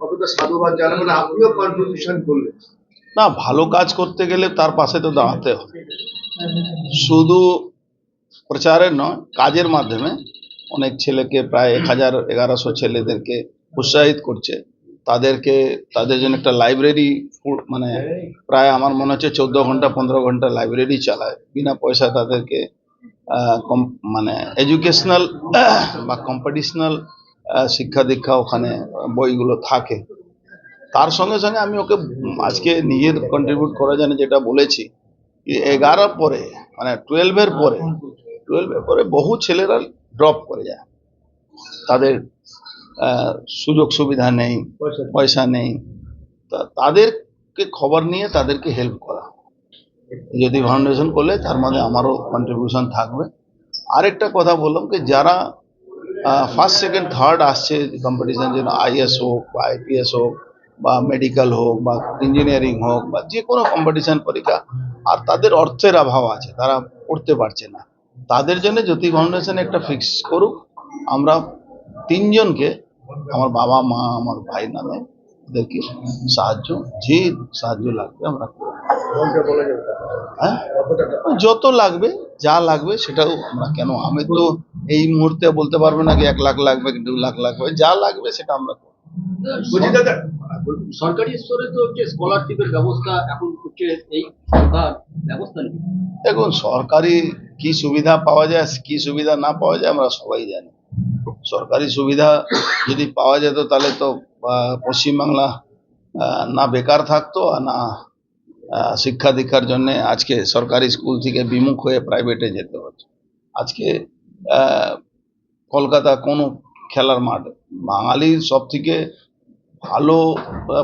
কতটা সাধুবাদ জানাবেন আপনিও কন্ট্রিবিউশন করলেন। না, ভালো কাজ করতে গেলে তার পাশে তো দাঁড়াতে হবে। শুধু প্রচারের নয়, কাজের মাধ্যমে অনেক ছেলেকে প্রায় এক হাজার এগারোশো ছেলেদেরকে উৎসাহিত করছে। তাদেরকে, তাদের জন্য একটা লাইব্রেরি মানে প্রায় আমার মনে হচ্ছে চোদ্দ ঘণ্টা, পনেরো ঘণ্টা লাইব্রেরি চালায়। বিনা পয়সা তাদেরকে মানে এডুকেশনাল বা কম্পিটিশনাল শিক্ষা দীক্ষা ওখানে, বইগুলো থাকে। তার সঙ্গে সঙ্গে আমি ওকে আজকে নিজের কন্ট্রিবিউট করার জন্য যেটা বলেছি এগারোর পরে মানে টুয়েলভের পরে টুয়েলভের পরে বহু ছেলেরা ড্রপ করে যায়। তাদের সুযোগ সুবিধা নেই, পয়সা নেই। তা তাদেরকে খবর নিয়ে তাদেরকে হেল্প করা। যদি ফাউন্ডেশন করলে তার মধ্যে আমারও কন্ট্রিবিউশন থাকবে। আরেকটা কথা বললাম কি, যারা ফার্স্ট সেকেন্ড থার্ড আসছে কম্পিটিশন যেন আইএস হোক বা আইপিএস হোক বা মেডিকেল হোক বা ইঞ্জিনিয়ারিং হোক বা যে কোনো কম্পিটিশন পরীক্ষা। আর তাদের অর্থের অভাব আছে, তারা পড়তে পারছে না। তাদের জন্য জ্যোতি ফাউন্ডেশন একটা ফিক্স করুক। আমরা তিনজনকে, আমার বাবা, মা, আমার ভাই নামে এদেরকে সাহায্য, যে সাহায্য লাগবে আমরা হ্যাঁ? যত লাগবে যা লাগবে সেটাও আমরা কেন? আমি তো এই মুহূর্তে বলতে পারব না কি এক লাখ লাগবে কি দু লাখ লাগবে। যা লাগবে সেটা আমরা করব। বুঝি দাদা সরকারি স্তরে তো হচ্ছে স্কলারশিপের ব্যবস্থা এখন হচ্ছে এই সরকার ব্যবস্থা নেই দেখুন সরকারি কি সুবিধা পাওয়া যায় কি সুবিধা না পাওয়া যায় আমরা সবাই জানি। সরকারি সুবিধা যদি পাওয়া যেত তাহলে তো পশ্চিমবাংলা না বেকার থাকতো আর না শিক্ষা দীক্ষার জন্য আজকে সরকারি স্কুল থেকে বিমুখ হয়ে প্রাইভেটে যেতে হচ্ছে। আজকে কলকাতা কোনো খেলার মাঠ, বাঙালির সব থেকে ভালো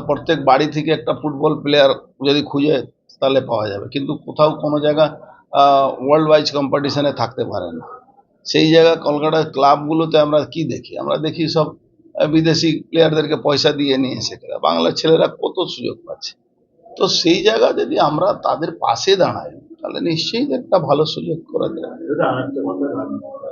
প্রত্যেক বাড়ি থেকে একটা ফুটবল প্লেয়ার যদি খুঁজে তাহলে পাওয়া যাবে। কিন্তু কোথাও কোনো জায়গা ওয়ার্ল্ড ওয়াইজ কম্পিটিশনে থাকতে পারে না। সেই জায়গা কলকাতার ক্লাবগুলোতে আমরা কি দেখি? আমরা দেখি সব বিদেশি প্লেয়ারদেরকে পয়সা দিয়ে নিয়ে এসে বাংলার ছেলেরা কত সুযোগ পাচ্ছে। তো সেই জায়গা যদি আমরা তাদের পাশে দাঁড়াই, তাহলে নিশ্চয়ই একটা ভালো সুযোগ করা কথা